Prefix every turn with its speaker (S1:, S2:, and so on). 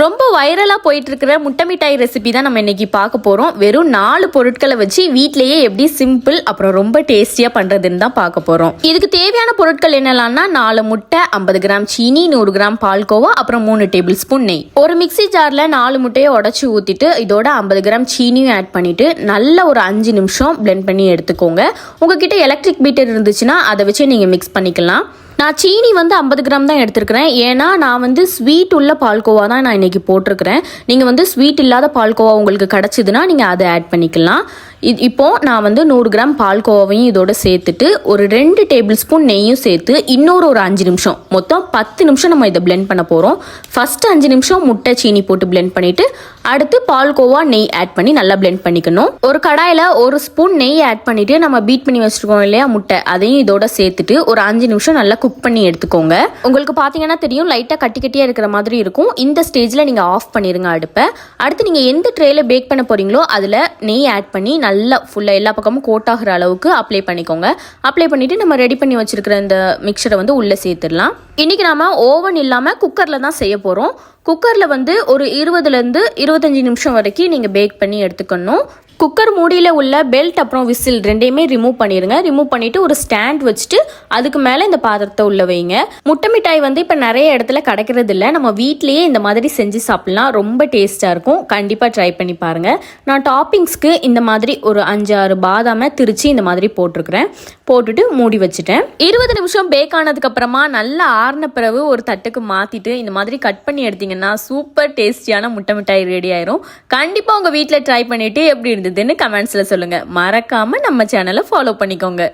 S1: ரொம்ப வைரலாக போயிட்டு இருக்கிற முட்டை மிட்டாய் ரெசிபி தான் நம்ம இன்னைக்கு பார்க்க போகிறோம் வெறும் நாலு பொருட்களை வச்சு வீட்லேயே எப்படி சிம்பிள் அப்புறம் ரொம்ப டேஸ்டியாக பண்ணுறதுன்னு தான் பார்க்க போகிறோம் இதுக்கு தேவையான பொருட்கள் என்னெல்லாம்னா நாலு முட்டை ஐம்பது கிராம் சீனி நூறு கிராம் பால்கோவா அப்புறம் மூணு டேபிள் ஸ்பூன் நெய். ஒரு மிக்ஸி ஜாரில் நாலு முட்டையை உடச்சி ஊற்றிட்டு இதோட ஐம்பது கிராம் சீனியும் ஆட் பண்ணிட்டு நல்ல ஒரு அஞ்சு நிமிஷம் பிளெண்ட் பண்ணி எடுத்துக்கோங்க. உங்ககிட்ட எலக்ட்ரிக் பீட்டர் இருந்துச்சுன்னா அதை வச்சு நீங்கள் மிக்ஸ் பண்ணிக்கலாம். நான் சீனி வந்து ஐம்பது கிராம் தான் எடுத்திருக்கிறேன். ஏன்னா நான் வந்து ஸ்வீட் உள்ள பால்கோவா தான் நான் இன்னைக்கு போட்டிருக்கிறேன். நீங்கள் வந்து ஸ்வீட் இல்லாத பால்கோவா உங்களுக்கு கிடச்சிதுன்னா நீங்கள் அதை ஆட் பண்ணிக்கலாம். இது இப்போது நான் வந்து நூறு கிராம் பால்கோவாவையும் இதோட சேர்த்துட்டு ஒரு ரெண்டு டேபிள் ஸ்பூன் நெய்யும் சேர்த்து இன்னொரு ஒரு அஞ்சு நிமிஷம். மொத்தம் பத்து நிமிஷம் நம்ம இதை பிளெண்ட் பண்ண போகிறோம் ஃபர்ஸ்ட் அஞ்சு நிமிஷம் முட்டை சீனி போட்டு பிளெண்ட் பண்ணிவிட்டு அடுத்து பால்கோவா நெய் ஆட் பண்ணி நல்லா பிளெண்ட் பண்ணிக்கணும். ஒரு கடாயில் ஒரு ஸ்பூன் நெய் ஆட் பண்ணிவிட்டு நம்ம பீட் பண்ணி வச்சுருக்கோம் இல்லையா முட்டை. அதையும் இதோட சேர்த்துட்டு ஒரு அஞ்சு நிமிஷம் நல்லா குக் பண்ணி எடுத்துக்கோங்க. உங்களுக்கு பார்த்தீங்கன்னா தெரியும் லைட்டாக கட்டி கட்டியாக இருக்கிற மாதிரி இருக்கும். இந்த ஸ்டேஜில் நீங்கள் ஆஃப் பண்ணிடுங்க அடுப்பை. அடுத்து நீங்கள் எந்த ட்ரேயில் பேக் பண்ண போகிறீங்களோ அதில் நெய் ஆட் பண்ணி நல்லா ஃபுல்லாக எல்லா பக்கமும் கோட் ஆகிற அளவுக்கு அப்ளை பண்ணிக்கோங்க. அப்ளை பண்ணிட்டு நம்ம ரெடி பண்ணி வச்சிருக்கிற இந்த மிக்சரை வந்து உள்ளே சேர்த்துடலாம். இன்றைக்கி நாம் ஓவன் இல்லாமல் குக்கரில் தான் செய்ய போகிறோம் குக்கரில் வந்து ஒரு இருபதுலேருந்து இருபத்தஞ்சி நிமிஷம் வரைக்கும் நீங்கள் பேக் பண்ணி எடுத்துக்கணும். குக்கர் மூடியில் உள்ள பெல்ட் அப்புறம் விசில் ரெண்டையுமே ரிமூவ் பண்ணிடுங்க ரிமூவ் பண்ணிவிட்டு ஒரு ஸ்டாண்ட் வச்சுட்டு அதுக்கு மேலே இந்த பாத்திரத்தை உள்ள வைங்க. முட்டை மிட்டாய் வந்து இப்போ நிறைய இடத்துல கிடைக்கிறது இல்லை. நம்ம வீட்லேயே இந்த மாதிரி செஞ்சு சாப்பிட்லாம். ரொம்ப டேஸ்ட்டாக இருக்கும். கண்டிப்பாக ட்ரை பண்ணி பாருங்கள் நான் டாப்பிங்ஸ்க்கு இந்த மாதிரி ஒரு அஞ்சாறு பாதாமை திருச்சி இந்த மாதிரி போட்டிருக்கிறேன். போட்டுட்டு மூடி வச்சுட்டேன். இருபது நிமிஷம் பேக் ஆனதுக்கப்புறமா நல்லா ஆறின பிறகு ஒரு தட்டுக்கு மாற்றிட்டு இந்த மாதிரி கட் பண்ணி எடுத்தீங்கன்னா சூப்பர் டேஸ்டியான முட்டை மிட்டாய் ரெடி ஆயிரும். கண்டிப்பாக உங்கள் வீட்டில் ட்ரை பண்ணிவிட்டு எப்படி இருந்ததுன்னு கமெண்ட்ஸில் சொல்லுங்கள் மறக்காமல் நம்ம சேனலை ஃபாலோ பண்ணிக்கோங்க.